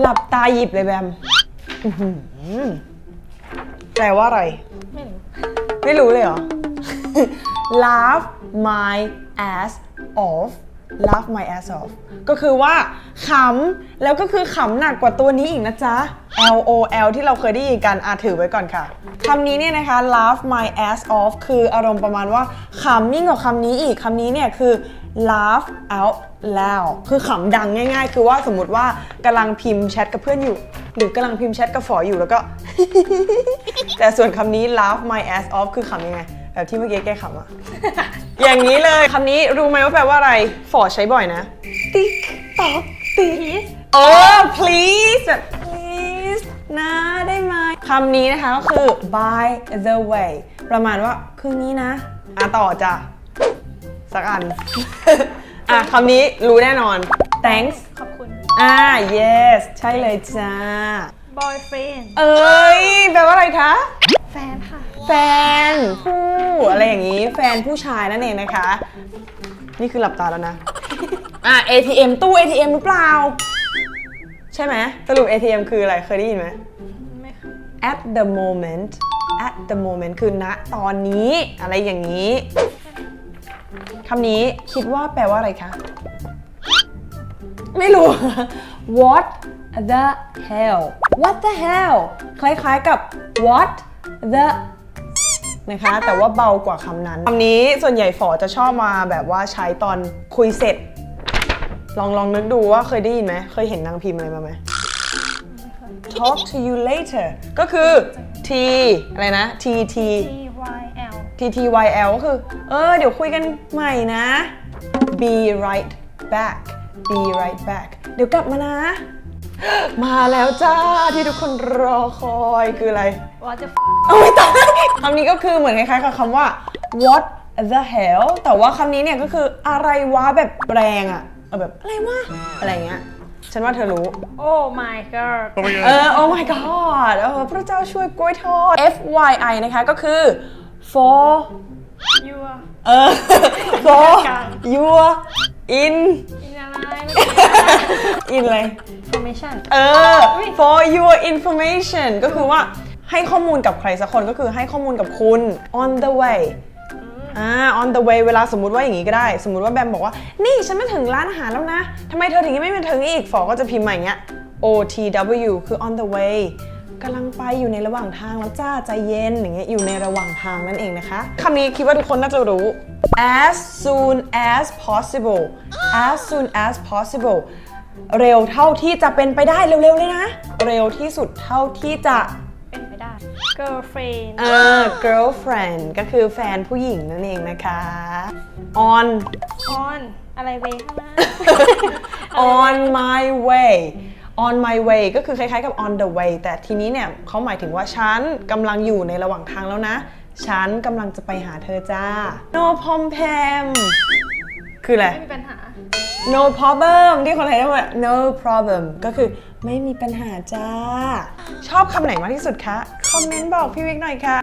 หลับตาหยิบเลยแบมอื้อหือแปลว่าอะไร ไม่รู้ ไม่รู้เลยเหรอ laugh my ass off laugh my ass off ก็คือว่าขำ แล้วก็คือขำหนักกว่าตัวนี้อีกนะจ๊ะ L O L ที่เราเคยได้ยินกันอาถือไว้ก่อนค่ะ คำนี้เนี่ยนะคะ laugh my ass off คืออารมณ์ประมาณว่าขำยิ่งกว่าคำนี้อีก คำนี้เนี่ยคือ laugh out loud คือขำดังง่าย ๆ คือว่าสมมติว่ากำลังพิมพ์แชทกับเพื่อนอยู่ หรือกำลังพิมพ์แชทกับฝออยู่แล้วก็ แต่ส่วนคำนี้ laugh my ass off คือขำยังไง แบบที่เมื่อกี้แกขำอะ อย่างนี้เลยคำนี้รู้ไหมว่าแปลว่าอะไร ฝอใช้บ่อยนะ ติ๊กตอกติ๊กเออ please แบบ please นะได้ไหมคำนี้นะคะก็คือ by the way ประมาณว่าคืองี้นะ อะต่อจ้ะ สักอัน อะคำนี้รู้แน่นอน thanks ขอบคุณ อ่า yes ใช่เลยจ้า boyfriend เอ้ยแปลว่าอะไรคะ แฟนค่ะ แฟนผู้อะไรอย่างนี้ แฟนผู้ชายนั่นเองนะคะ นี่คือหลับตาแล้วนะ อะ ATM ตู้ ATM หรือเปล่า ใช่ไหมสรุป ATM คืออะไรเคยได้ยินไหม ไม่เคย at the moment at the moment คือณตอนนี้อะไรอย่างนี้ คำนี้คิดว่าแปลว่าอะไรคะ ไม่รู้ what the hell what the hell คล้าย ๆกับ what the นะคะ แต่ว่าเบากว่าคำนั้นคำนี้ส่วนใหญ่ฝอจะชอบมาแบบว่าใช้ตอนคุยเสร็จ ลองลองนึกดูว่าเคยได้ยินไหม เคยเห็นนางพิมพ์อะไรมาไหม talk to you later ก็คือ t อะไรนะ t t T Y L t t y l ก็คือ เออ เดี๋ยวคุยกันใหม่นะ be right back be right back เดี๋ยวกลับมานะ มาแล้วจ้าที่ทุกคนรอคอยคืออะไร What the f เอาไม่ตายคำนี้ก็คือเหมือนคล้ายๆกับคำว่า what the hell แต่ว่าคำนี้เนี่ยก็คืออะไรวะแบบแรงอะเออแบบอะไรวะอะไรเงี้ย ฉันว่าเธอรู้ Oh my god เออ oh my god เออพระเจ้าช่วยกล้วยทอด F Y I นะคะก็คือ for you are เออ for your in in อะไรเมื่อกี้ in อะไร information เออ for your information ก็คือว่าให้ข้อมูลกับใครสักคนก็คือให้ข้อมูลกับคุณ on the way อ่า on the way เวลาสมมุติว่าอย่างนี้ก็ได้ สมมุติว่าแบมบอกว่า นี่ฉันมาถึงร้านอาหารแล้วนะทำไมเธอถึงยังไม่มาถึงอีก ฝอก็จะพิมพ์มาอย่างเงี้ย OTW คือ on the way กำลังไปอยู่ในระหว่างทางแล้วจ้าใจเย็นอย่างเงี้ยอยู่ในระหว่างทางนั่นเองนะคะคำนี้คิดว่าทุกคนน่าจะรู้ as soon as possible as soon as possible เร็วเท่าที่จะเป็นไปได้เร็วๆเลยนะ เร็วที่สุดเท่าที่จะเป็นไปได้ girlfriend เออ girlfriend ก็คือแฟนผู้หญิงนั่นเองนะคะ on on อะไรเวข้างหน้า on my way on my way ก็คือคล้ายๆกับ on the way แต่ทีนี้เนี่ยเขาหมายถึงว่าฉันกำลังอยู่ในระหว่างทางแล้วนะ ฉันกำลังจะไปหาเธอจ้า no pom pam คืออะไร ไม่มีปัญหา no problem ที่คนไทยเรียกว่า no problem ก็คือไม่มีปัญหาจ้า ชอบคำไหนมากที่สุดคะ คอมเมนต์บอกพี่วิกหน่อยค่ะ